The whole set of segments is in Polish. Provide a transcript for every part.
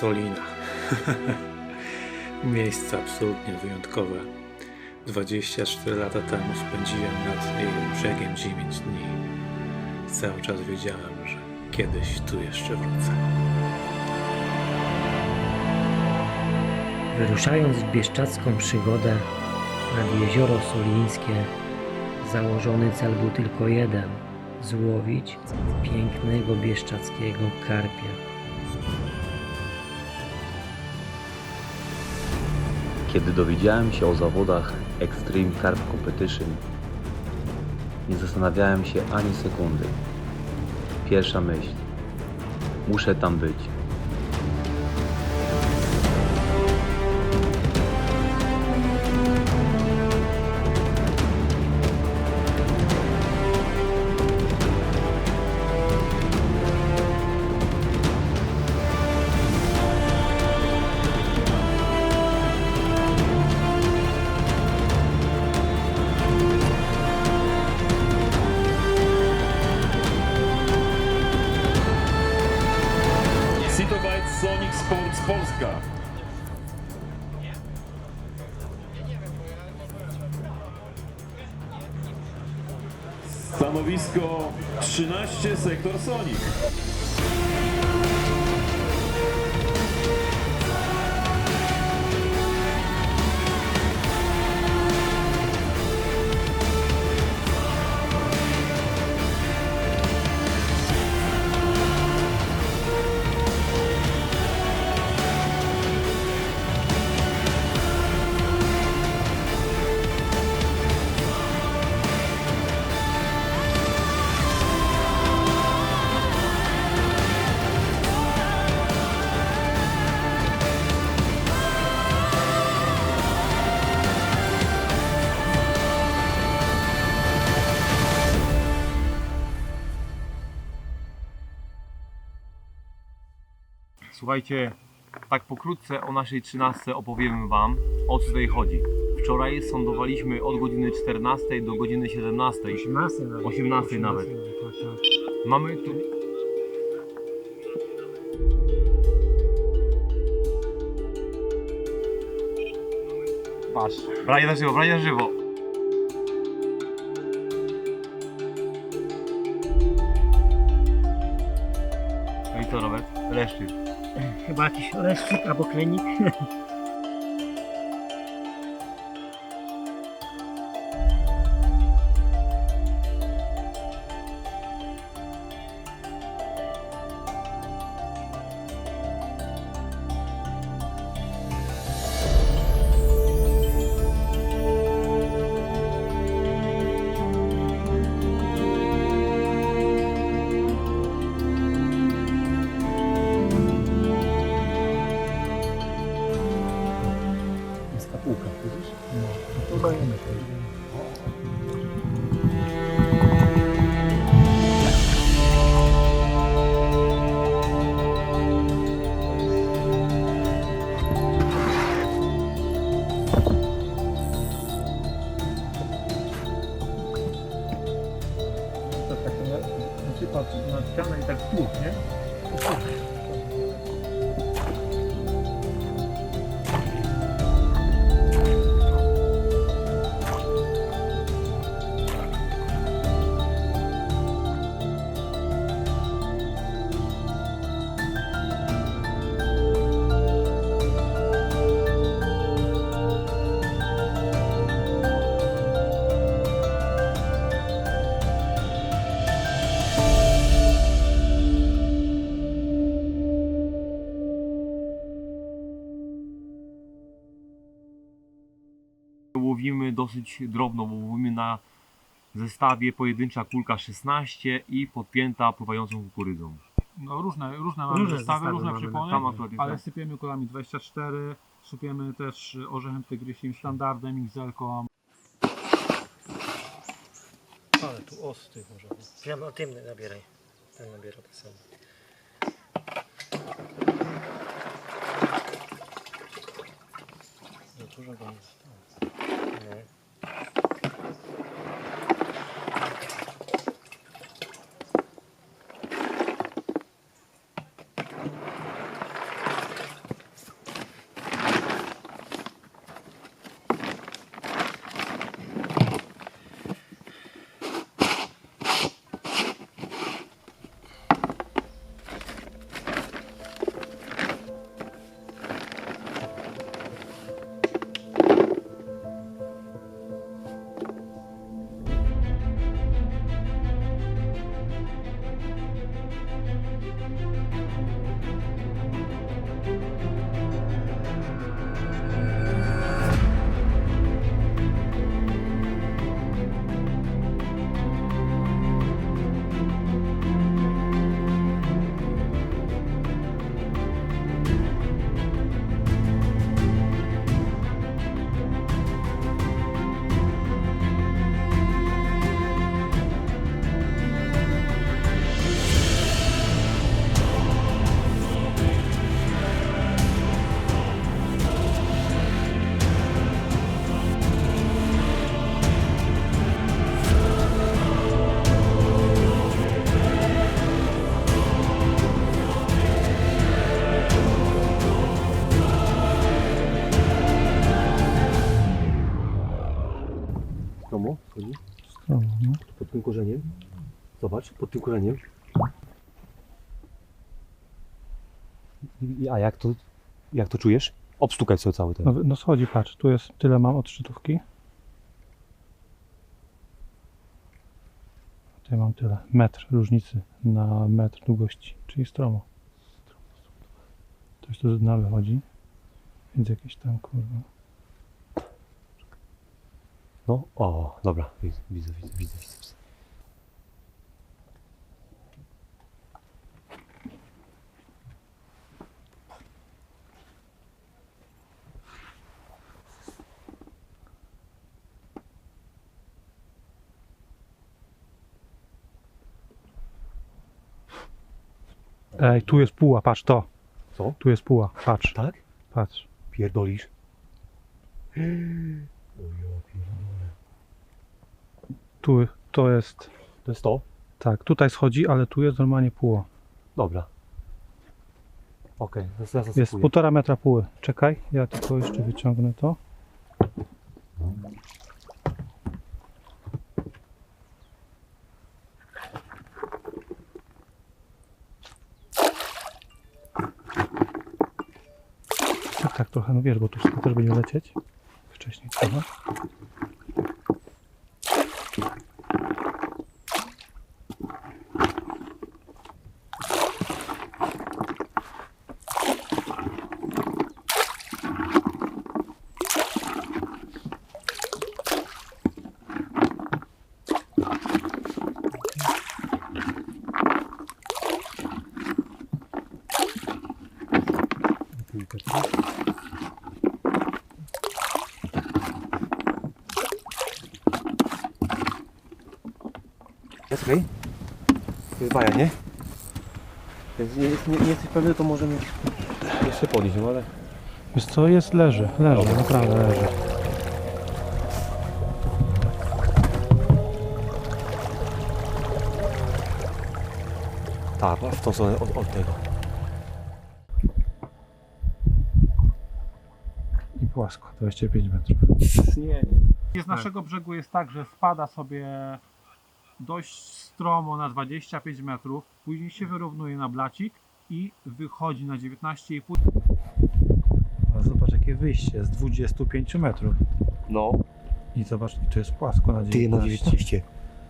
Solina. Miejsce absolutnie wyjątkowe. 24 lata temu spędziłem nad jej brzegiem 9 dni. Cały czas wiedziałem, że kiedyś tu jeszcze wrócę. Wyruszając w bieszczacką przygodę nad jezioro Solińskie, założony cel był tylko jeden złowić pięknego bieszczackiego karpia. Kiedy dowiedziałem się o zawodach Extreme Carp Competition, nie zastanawiałem się ani sekundy. Pierwsza myśl: muszę tam być. 13 sektor Sonic. Słuchajcie, tak pokrótce o naszej trzynastce opowiem Wam, o co tutaj chodzi. Wczoraj sądowaliśmy od godziny 14 do godziny 17. 18 nawet. 18 nawet. Tak, tak. Mamy tu... Patrz, branie na żywo, branie na żywo. No i co Robert? Leszczy. Chyba jakiś leszczyk albo klenik. To dajemy. Dosyć drobno, bo łowimy na zestawie pojedyncza kulka 16 i podpięta pływającą kukurydzą. No różne, różne mamy Różne zestawy, zestawy różne mamy, przypony, Tam akurat jest ale tak. sypiemy kulami 24, sypiemy też orzechem tygrysim, standardem, XL-ką. Ale tu ostry może być. Ja tym nabieraj. Ten nabiera to samo. Za dużo go jest. Zobacz, pod tym korzeniem. I- A jak to, jak to czujesz? Obstukaj sobie cały ten. No, no schodzi, patrz, tu jest, tyle mam od szczytówki. Tutaj mam tyle, metr różnicy na metr długości, czyli stromo. Coś tu z dna wychodzi, więc jakieś tam kurwa. No, o, dobra, widzę, widzę, widzę, widzę. widzę. Ej, tu jest puła, patrz to. Co? Tu jest puła, patrz, Tak? patrz. Pierdolisz? O ja pierdolę. Tu, to jest, To jest to? tak, tutaj schodzi, ale tu jest normalnie puła. Dobra. Okej, okay, zaraz Jest półtora metra puły. Czekaj, ja tylko jeszcze wyciągnę to. Tak, tak, trochę, no wiesz, bo tu wszystko też będzie lecieć. Wcześniej trochę. Jest okej? Jest baja, nie? Więc nie, nie, nie jesteś pewny, to możemy jeszcze podnieść, no ale... Wiesz co, jest, leży, leży, naprawdę leży. Tak, w tą stronę od, od tego. I płasko, 25 metrów. Nie, Z naszego brzegu jest tak, że spada sobie dość stromo na 25 metrów, później się wyrównuje na blacik i wychodzi na 19,5. A zobacz jakie wyjście z 25 metrów. No, I zobacz, i to jest płasko na ty na 19.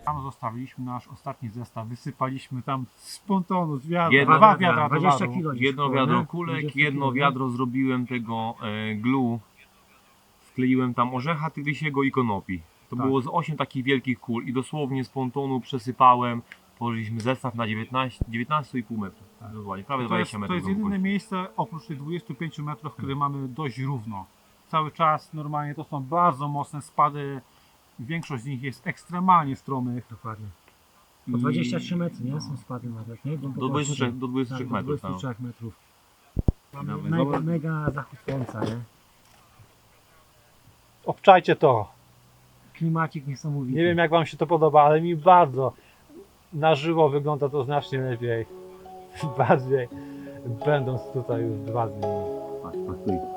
Tam zostawiliśmy nasz ostatni zestaw, wysypaliśmy tam z pontonu, z wiadra, Jedno- dwa wiadra 20 towaru. kilo. Jedno wiadro kulek, 20 jedno wiadro zrobiłem tego e, glue. Wkleiłem tam orzecha tygrysiego i konopi. To Tak. było z 8 takich wielkich kul i dosłownie z pontonu przesypałem. Położyliśmy zestaw na 19 19,5 metrów. Dokładnie, prawie To jest, 20 to metrów. jest do jedyne miejsce oprócz tych 25 metrów, które mamy dość równo. Cały czas normalnie to są bardzo mocne spady. Większość z nich jest ekstremalnie stromych. Dokładnie. Po 23 metry, nie? Są spady nawet, nie? Do 23, do 23 tak, metrów. Do tak. 23 metrów. Mamy mega, mega zachód słońca, nie? Obczajcie to. Klimacik niesamowity. Nie wiem jak wam się to podoba, ale mi bardzo na żywo wygląda to znacznie lepiej. Bardziej będąc tutaj już dwa dni. Patrz, patrz,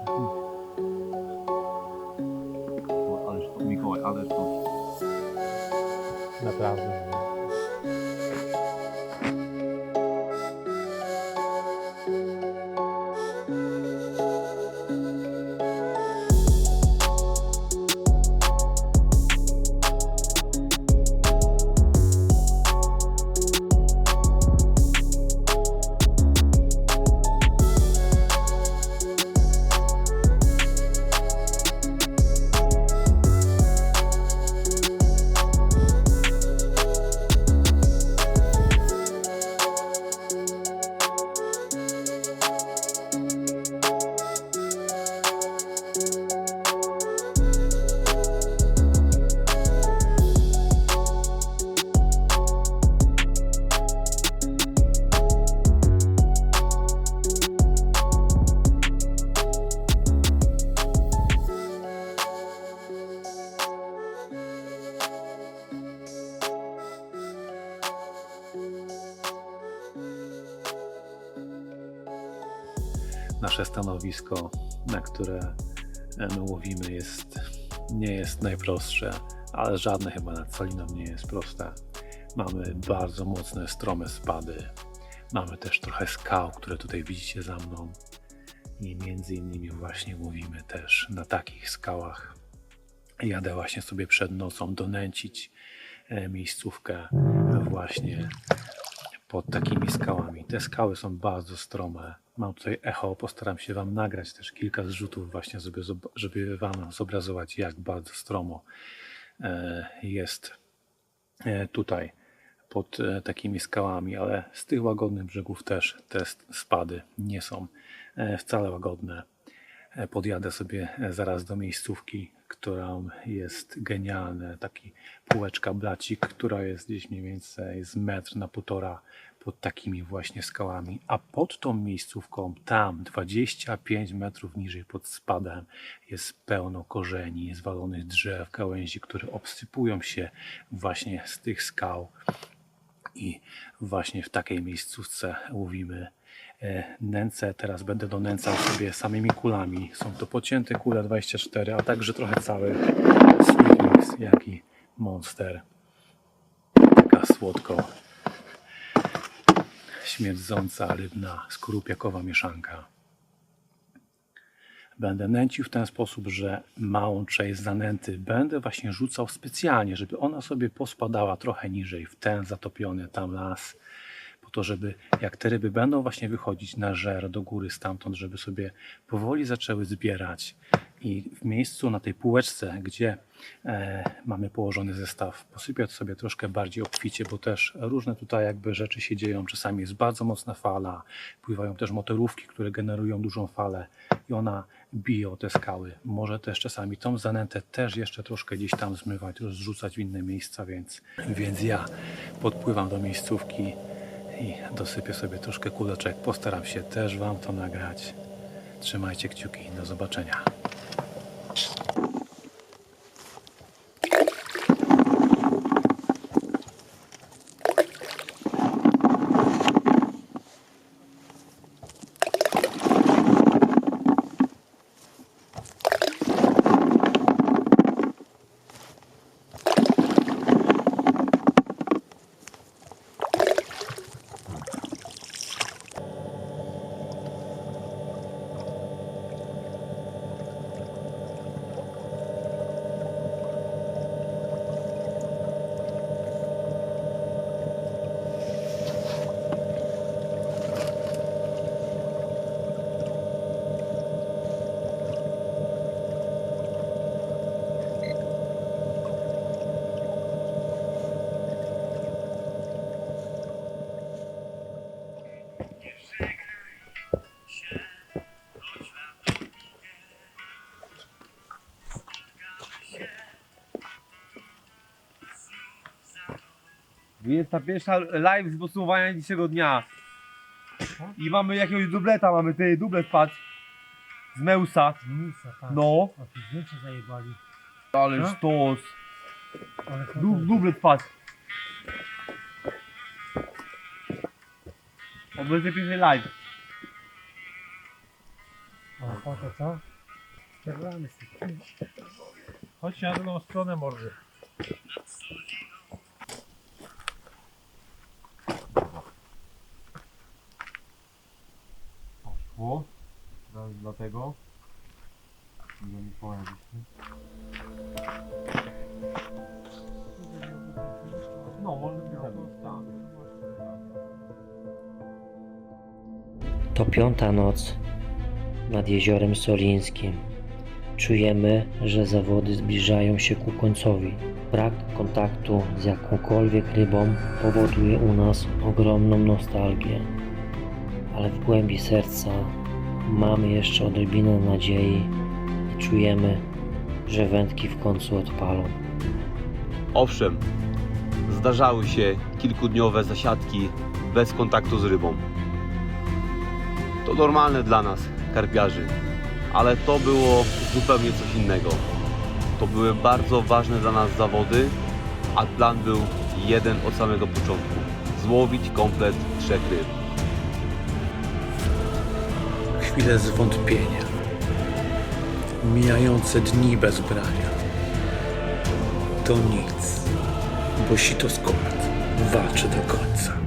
stanowisko, na które e, my łowimy, jest, nie jest najprostsze, ale żadne chyba nad Soliną nie jest proste. Mamy bardzo mocne, strome spady. Mamy też trochę skał, które tutaj widzicie za mną. I między innymi właśnie mówimy też na takich skałach. Jadę właśnie sobie przed nocą donęcić e, miejscówkę właśnie pod takimi skałami. Te skały są bardzo strome. Mam tutaj echo, postaram się Wam nagrać też kilka zrzutów właśnie, żeby, żeby Wam zobrazować jak bardzo stromo e, jest e, tutaj pod e, takimi skałami, ale z tych łagodnych brzegów też te spady nie są wcale łagodne. Podjadę sobie zaraz do miejscówki, która jest genialna, taki półeczka blacik, która jest gdzieś mniej więcej z metr na półtora pod takimi właśnie skałami, a pod tą miejscówką, tam 25 metrów niżej pod spadem jest pełno korzeni, zwalonych drzew, gałęzi, które obsypują się właśnie z tych skał i właśnie w takiej miejscówce łowimy e, nęcę. Teraz będę donęcał sobie samymi kulami. Są to pocięte kule 24, a także trochę cały Sweet Mix, jak i Monster. Taka słodko śmierdząca rybna skorupiakowa mieszanka. Będę nęcił w ten sposób, że małą część zanęty będę właśnie rzucał specjalnie, żeby ona sobie pospadała trochę niżej w ten zatopiony tam las, to, żeby jak te ryby będą właśnie wychodzić na żer do góry stamtąd, żeby sobie powoli zaczęły zbierać i w miejscu na tej półeczce, gdzie e, mamy położony zestaw, posypiać sobie troszkę bardziej obficie, bo też różne tutaj jakby rzeczy się dzieją. Czasami jest bardzo mocna fala, pływają też motorówki, które generują dużą falę i ona bije o te skały. Może też czasami tą zanętę też jeszcze troszkę gdzieś tam zmywać, rozrzucać w inne miejsca, więc, więc ja podpływam do miejscówki i dosypię sobie troszkę kuleczek. Postaram się też Wam to nagrać. Trzymajcie kciuki. Do zobaczenia. Jest ta pierwsza live z podsumowania dzisiejszego dnia. I mamy jakiegoś dubleta, mamy ty dublet patrz. Z Meusa. Tak. No, O, tu zdjęcie zajebali. ale No. sztos. Ale Du, dublet patrz. Obecnie pierwszy live. O, foto co? Czerwony z tym. Chodź na drugą stronę mordy. Poszło. Teraz dlatego. Nie mi połębiliśmy. No, może być tak. To piąta noc nad jeziorem Solińskim. Czujemy, że zawody zbliżają się ku końcowi. Brak kontaktu z jakąkolwiek rybą powoduje u nas ogromną nostalgię, ale w głębi serca mamy jeszcze odrobinę nadziei i czujemy, że wędki w końcu odpalą. Owszem, zdarzały się kilkudniowe zasiadki bez kontaktu z rybą. To normalne dla nas, karpiarzy, ale to było zupełnie coś innego. To były bardzo ważne dla nas zawody, a plan był jeden od samego początku: złowić komplet trzech ryb. Chwile zwątpienia. Mijające dni bez brania. To nic, bo sito skopet. walczy do końca.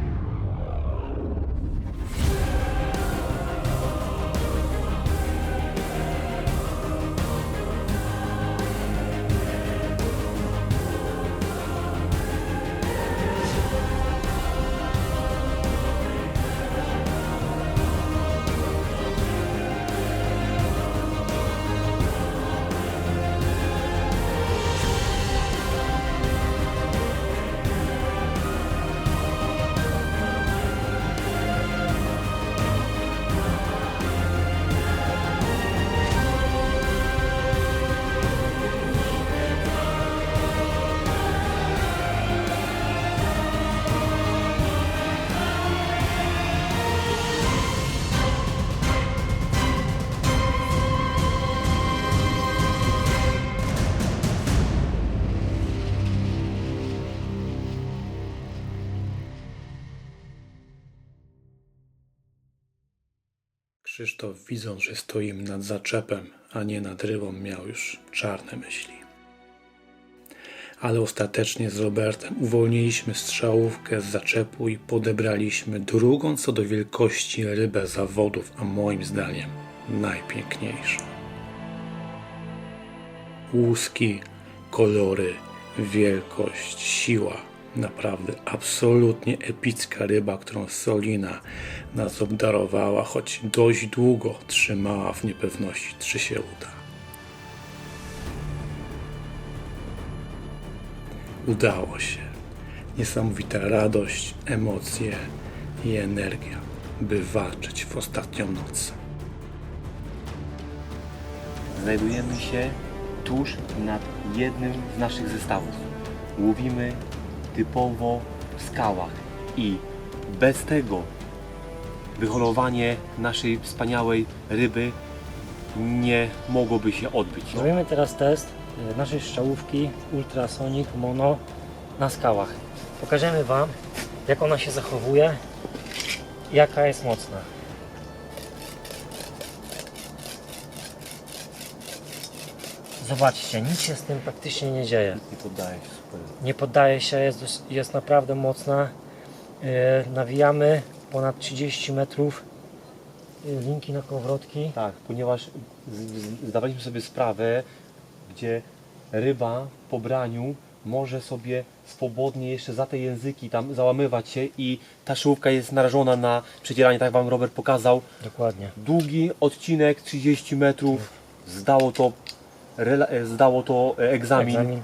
Krzysztof, widząc, że stoimy nad zaczepem, a nie nad rybą, miał już czarne myśli. Ale ostatecznie z Robertem uwolniliśmy strzałówkę z zaczepu i podebraliśmy drugą co do wielkości rybę zawodów, a moim zdaniem najpiękniejszą. Łuski, kolory, wielkość, siła. Naprawdę absolutnie epicka ryba, którą Solina nas obdarowała, choć dość długo trzymała w niepewności, czy się uda. Udało się. Niesamowita radość, emocje i energia, by walczyć w ostatnią noc. Znajdujemy się tuż nad jednym z naszych zestawów. Łowimy typowo w skałach i bez tego wyholowanie naszej wspaniałej ryby nie mogłoby się odbyć. Robimy teraz test y, naszej strzałówki Ultrasonic Mono na skałach. Pokażemy Wam, jak ona się zachowuje, jaka jest mocna. Zobaczcie, nic się z tym praktycznie nie dzieje. Nie poddaje się super. Nie poddaje się, jest, jest naprawdę mocna. Yy, nawijamy ponad 30 metrów. Yy, linki na kołowrotki. Tak, ponieważ z- z- zdawaliśmy sobie sprawę, gdzie ryba po braniu może sobie swobodnie jeszcze za te języki tam załamywać się i ta szyłówka jest narażona na przecieranie, tak Wam Robert pokazał. Dokładnie. Długi odcinek, 30 metrów, zdało to, e, zdało to e, egzamin. Egzamin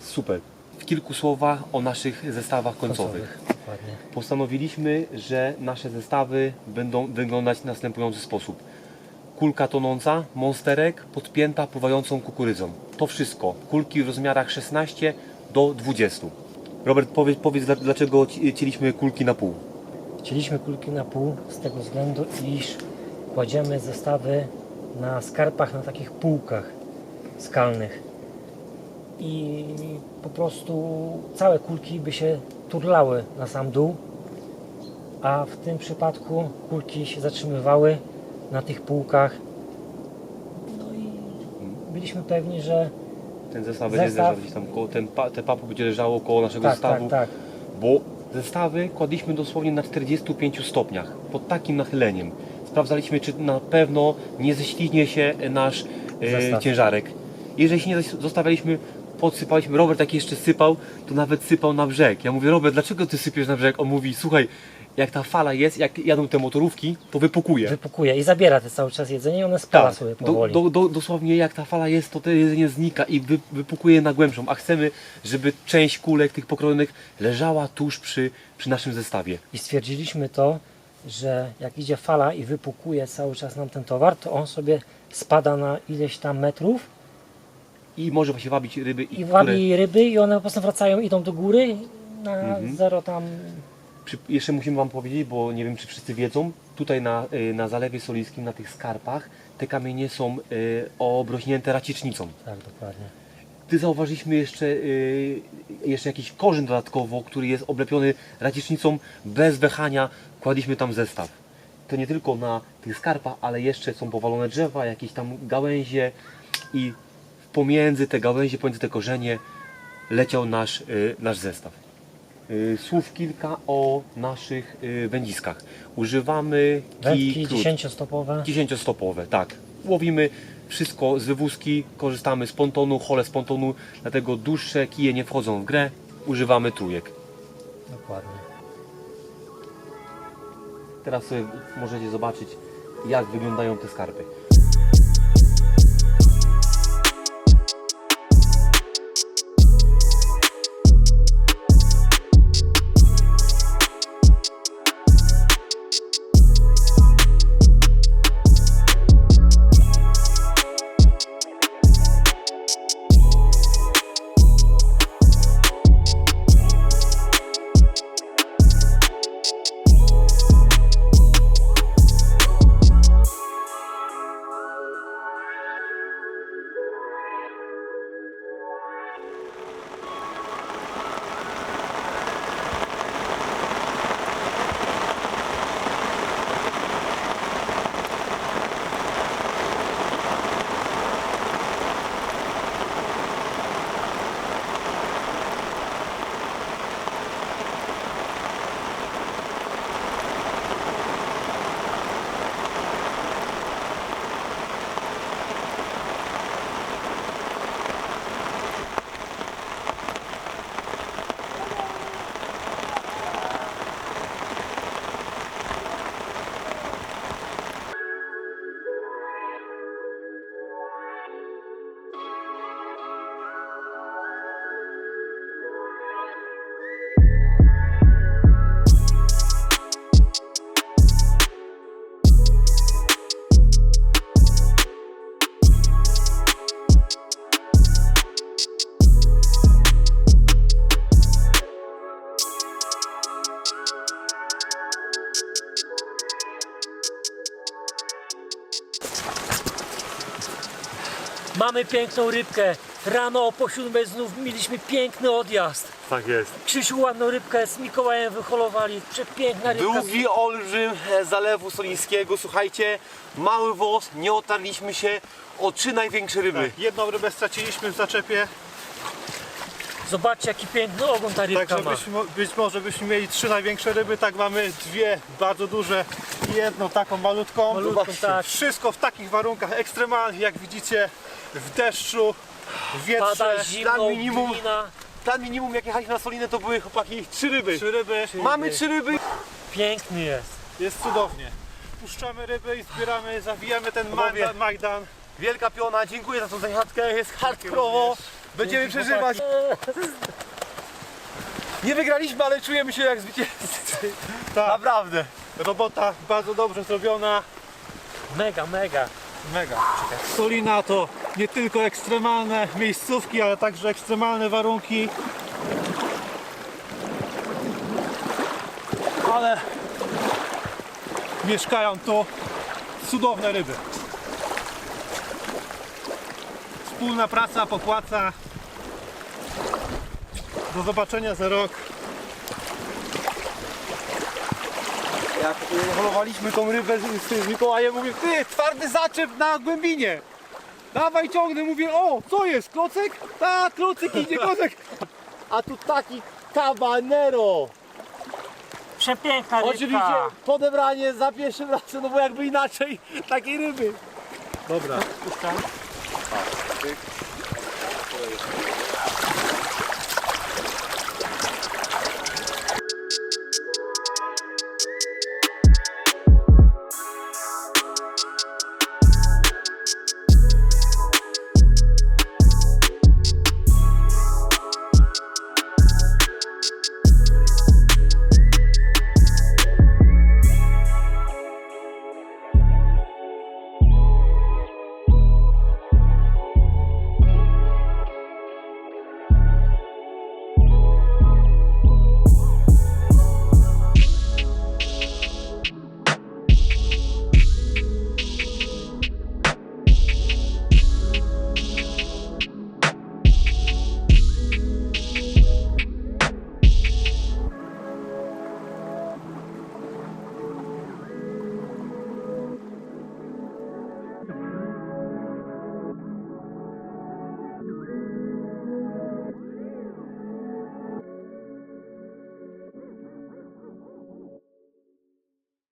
Super. W kilku słowach o naszych zestawach końcowych. Dokładnie. Postanowiliśmy, że nasze zestawy będą wyglądać w następujący sposób. Kulka tonąca, monsterek, podpięta pływającą kukurydzą. To wszystko. Kulki w rozmiarach 16 do 20. Robert, powiedz, powiedz dla- dlaczego ci- cieliśmy kulki na pół. Chcieliśmy kulki na pół z tego względu, iż kładziemy zestawy na skarpach, na takich półkach skalnych. I po prostu całe kulki by się turlały na sam dół, a w tym przypadku kulki się zatrzymywały na tych półkach. No i byliśmy pewni, że Ten zestaw będzie Zestaw. leżał gdzieś tam koło, ten pa, te papu będzie leżało koło naszego tak, zestawu. tak, tak. bo zestawy kładliśmy dosłownie na 45 stopniach, pod takim nachyleniem. Sprawdzaliśmy, czy na pewno nie ześliźnie się nasz e, ciężarek. Jeżeli się nie zostawialiśmy, podsypaliśmy, Robert jak jeszcze sypał, to nawet sypał na brzeg. Ja mówię, Robert, dlaczego ty sypiesz na brzeg? On mówi, słuchaj, jak ta fala jest, jak jadą te motorówki, to wypukuje. Wypukuje i zabiera te cały czas jedzenie i one spala Tak, sobie do, powoli. do, do, dosłownie jak ta fala jest, to to jedzenie znika i wy, wypukuje na głębszą, a chcemy, żeby część kulek tych pokrojonych leżała tuż przy, przy naszym zestawie. I stwierdziliśmy to, że jak idzie fala i wypukuje cały czas nam ten towar, to on sobie spada na ileś tam metrów I może właśnie wabić ryby, i które wabi ryby i one po prostu wracają, idą do góry na Mhm. zero tam. Przy, jeszcze musimy Wam powiedzieć, bo nie wiem czy wszyscy wiedzą, tutaj na, y, na Zalewie Soliskim, na tych skarpach, te kamienie są y, obrośnięte racicznicą. Tak, dokładnie. Gdy zauważyliśmy jeszcze, y, jeszcze jakiś korzeń dodatkowo, który jest oblepiony racicznicą, bez wahania kładliśmy tam zestaw. To nie tylko na tych skarpach, ale jeszcze są powalone drzewa, jakieś tam gałęzie i pomiędzy te gałęzie, pomiędzy te korzenie leciał nasz, y, nasz zestaw. y, słów kilka o naszych y, wędziskach. Używamy kij 10-stopowe. Dziesięciostopowe, tak. Łowimy wszystko z wywózki, korzystamy z pontonu, hole z pontonu, dlatego dłuższe kije nie wchodzą w grę. Używamy trójek. Dokładnie. Teraz sobie możecie zobaczyć, jak wyglądają te skarpy. Mamy piękną rybkę. Rano po siódmej znów mieliśmy piękny odjazd. Tak jest. Krzysiu ładną rybkę z Mikołajem wyholowali. Przepiękna rybka. Długi olbrzym e, zalewu solińskiego, słuchajcie, mały włos, nie otarliśmy się o trzy największe ryby. Tak, jedną rybę straciliśmy w zaczepie, Zobaczcie jaki piękny ogon ta rybka tak ma. żebyśmy, być może byśmy mieli trzy największe ryby, tak mamy dwie bardzo duże i jedną taką malutką. Malutką, Zobaczcie, tak. Wszystko w takich warunkach ekstremalnych, jak widzicie, w deszczu, w wietrze. Pada zimno, minimum. glina. Minimum jak jechaliśmy na Solinę to były chłopaki trzy ryby. Trzy ryby. Mamy trzy ryby. Piękny jest. Jest cudownie. Puszczamy ryby i zbieramy, zawijamy ten Panowie. Majdan. Wielka piona, dziękuję za tą zajadkę, jest hardkorowo. Będziemy przeżywać. Nie wygraliśmy, ale czujemy się jak zwycięzcy. Tak, Naprawdę. robota bardzo dobrze zrobiona. Mega, mega. Mega. Solina to nie tylko ekstremalne miejscówki, ale także ekstremalne warunki. Ale mieszkają tu cudowne ryby. Wspólna praca popłaca. Do zobaczenia za rok. Jak holowaliśmy tą rybę z, z Mikołajem, mówię, ty, twardy zaczep na głębinie. Dawaj ciągnę, mówię, o, co jest, klocek? Tak, klocek idzie, klocek. A tu taki cabanero. Przepiękna rybka. Oczywiście podebranie za pierwszym razem, no bo jakby inaczej takiej ryby. Dobra. Puszczam. traffic.